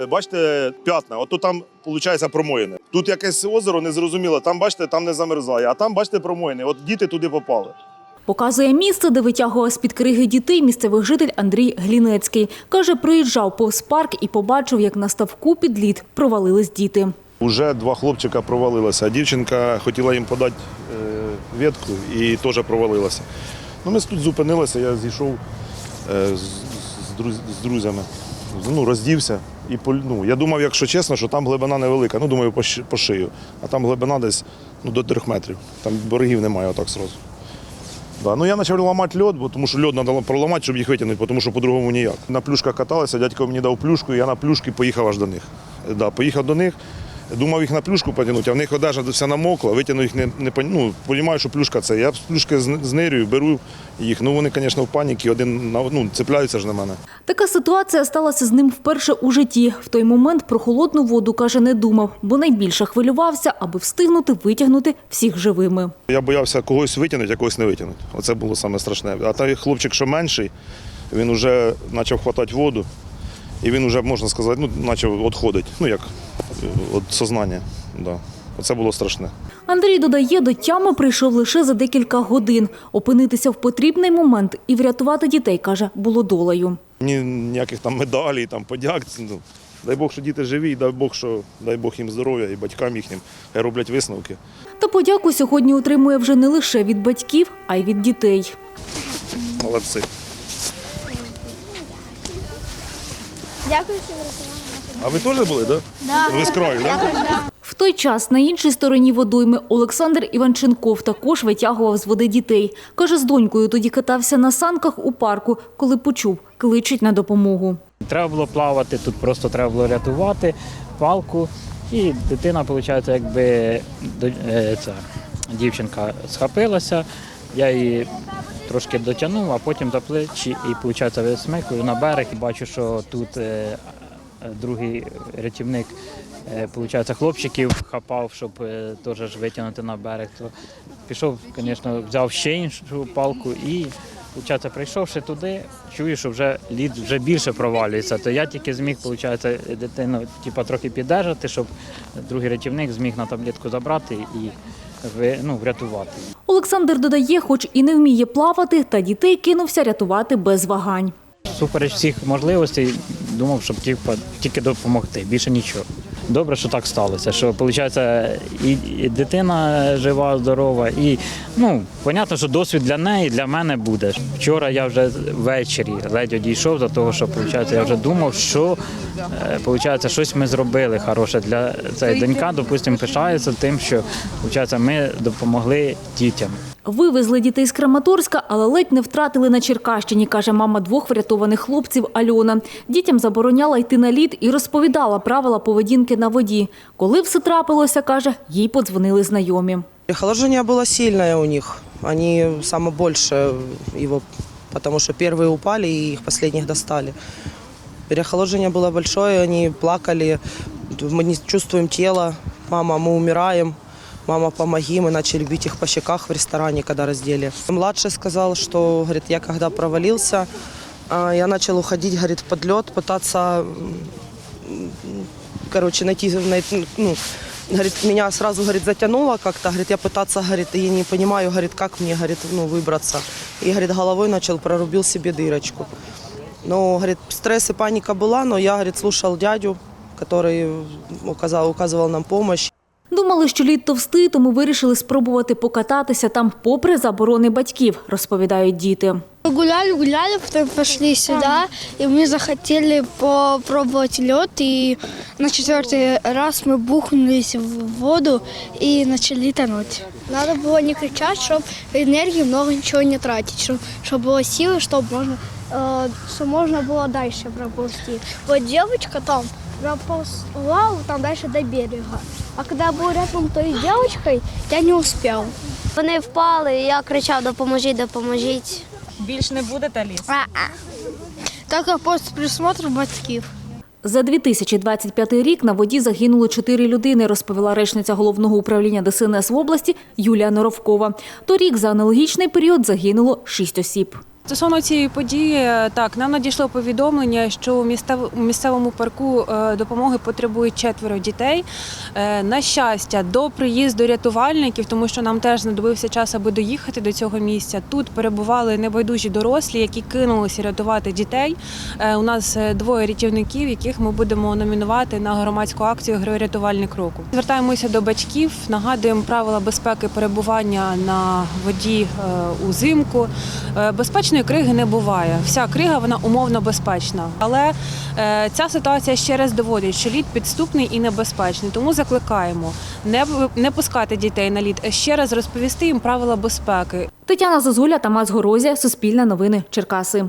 е, бачите, п'ятна, от там, виходить, промоїне. Тут якесь озеро незрозуміло, там, бачите, там не замерзає, а там, бачите, промоїне. От діти туди попали. Показує місце, де витягував з-під криги дітей місцевий житель Андрій Глінецький. Каже, приїжджав повз парк і побачив, як на ставку під лід провалились діти. Уже два хлопчика провалилося. Дівчинка хотіла їм подати е, ветку і теж провалилася. Ну, ми тут зупинилися, я зійшов е, з, з, з друзями, ну, роздівся. І ну, я думав, якщо чесно, що там глибина невелика. Ну, думаю, по шию. А там глибина десь ну, до трьох метрів. Там берегів немає отак сразу. Да. Ну, я почав ламати льод, бо тому що льод треба проламати, щоб їх витягнути, тому що по-другому ніяк. На плюшках каталися, дядько мені дав плюшку, і я на плюшки поїхав аж до них. Да, поїхав до них, думав їх на плюшку потягнути, а в них одежа вся намокла, витягнув їх не, не ну, розумію, що плюшка це. Я плюшки знирюю, беру їх. Ну вони, звісно, в паніці, один на- ну, цепляються ж на мене. Така ситуація сталася з ним вперше у житті. В той момент про холодну воду, каже, не думав, бо найбільше хвилювався, аби встигнути витягнути всіх живими. Я боявся когось витягнути, а когось не витягнути. Оце було саме страшне. А той хлопчик, що менший, він вже почав хватати воду, і він вже, можна сказати, ну, почав відходити. Ну як від сознання. Да. Оце було страшне. Андрій додає, до тями прийшов лише за декілька годин. Опинитися в потрібний момент і врятувати дітей, каже, було долею. Ні, ніяких там медалей, там подяк. Ну, дай Бог, що діти живі, і дай Бог, що дай Бог їм здоров'я і батькам їхнім. Хай роблять висновки. Та подяку сьогодні отримує вже не лише від батьків, а й від дітей. Молодці. Дякую, що врятували. А ви теж були, так? Да? Ви з краю, так? Да? В той час на іншій стороні водойми Олександр Іванченков також витягував з води дітей. Каже, з донькою тоді катався на санках у парку, коли почув, кличуть на допомогу. Треба було плавати, тут просто треба було рятувати палку. І дитина, виходить, якби до- е, ця, дівчинка схопилася, я її трошки дотягнув, а потім за плечі і, виходить, висмикую на берег. І бачу, що тут е, другий рятівник, е, виходить, хлопчиків хапав, щоб е, теж витягнути на берег. То пішов, звісно, взяв ще іншу палку і Получається, прийшовши туди, чую, що вже лід вже більше провалюється. То я тільки зміг, виходить, дитину типу, трохи піддержати, щоб другий рятівник зміг на таблетку забрати і ну, врятувати. Олександр додає, хоч і не вміє плавати, та дітей кинувся рятувати без вагань. Супереч всіх можливостей, думав, щоб тільки допомогти, більше нічого. Добре, що так сталося. Що виходить, і, дитина жива, здорова, і ну, понятно, що досвід для неї, для мене буде. Вчора я вже ввечері ледь одійшов до того, що виходить, я вже думав, що е, виходить, щось ми зробили хороше для цієї донька. Допустимо, пишається тим, що виходить, ми допомогли дітям. Вивезли дітей з Краматорська, але ледь не втратили на Черкащині, каже мама двох врятованих хлопців Альона. Дітям забороняла йти на лід і розповідала правила поведінки на воді. Коли все трапилося, каже, їй подзвонили знайомі. Переохлаждение было сильное у них. Они самое больше его, потому что первые упали и их последних достали. Переохлаждение было большое, они плакали. Мы не чувствуем тело. Мама, мы умираем. Мама, помоги. Мы начали бить их по щеках в ресторане, когда раздели. Младший сказал, что, говорит, я когда провалился, а, я начал уходить, говорит, под лед, пытаться короче, найти, ну, говорит, меня сразу, говорит, затянуло как-то, говорит, я пытаться, говорит, я не понимаю, говорит, как мне, говорит, ну, выбраться. И, говорит, головой начал, прорубил себе дырочку. Ну, говорит, стресс и паника была, но я, говорит, слушал дядю, который указал, указывал нам помощь. Думали, що лід товстий, тому вирішили спробувати покататися там попри заборони батьків, розповідають діти. Гуляли, гуляли, потом пошли сюда, и мы захотели попробовать лед, и на четвертый раз мы бухнулись в воду и начали тонуть. Надо было не кричать, чтобы энергии много ничего не тратить, чтобы, чтобы было силы, чтобы можно, э, чтобы можно было дальше проползти. Вот девочка там проползла там дальше до берега. А когда я был рядом той девочкой, я не успел. Вони впали, і я кричав Допоможіть, допоможіть. Більш не будете ліз? Так як після присмотру батьків. За 2025 рік на воді загинуло чотири людини, розповіла речниця головного управління ДСНС в області Юлія Норовкова. Торік за аналогічний період загинуло шість осіб. Стосовно цієї події, так нам надійшло повідомлення, що у місцевому парку е, допомоги потребують четверо дітей. Е, На щастя, до приїзду рятувальників, тому що нам теж знадобився час, аби доїхати до цього місця. Тут перебували небайдужі дорослі, які кинулися рятувати дітей. Е, У нас е, двоє рятівників, яких ми будемо номінувати на громадську акцію Герой рятувальник року. Звертаємося до батьків, нагадуємо правила безпеки перебування на воді е, узимку. Е, Безпечної криги не буває. Вся крига вона умовно безпечна. Але е, ця ситуація ще раз доводить, що лід підступний і небезпечний. Тому закликаємо не, не пускати дітей на лід, а ще раз розповісти їм правила безпеки. Тетяна Зазуля, Тамас Горозія, Суспільне новини, Черкаси.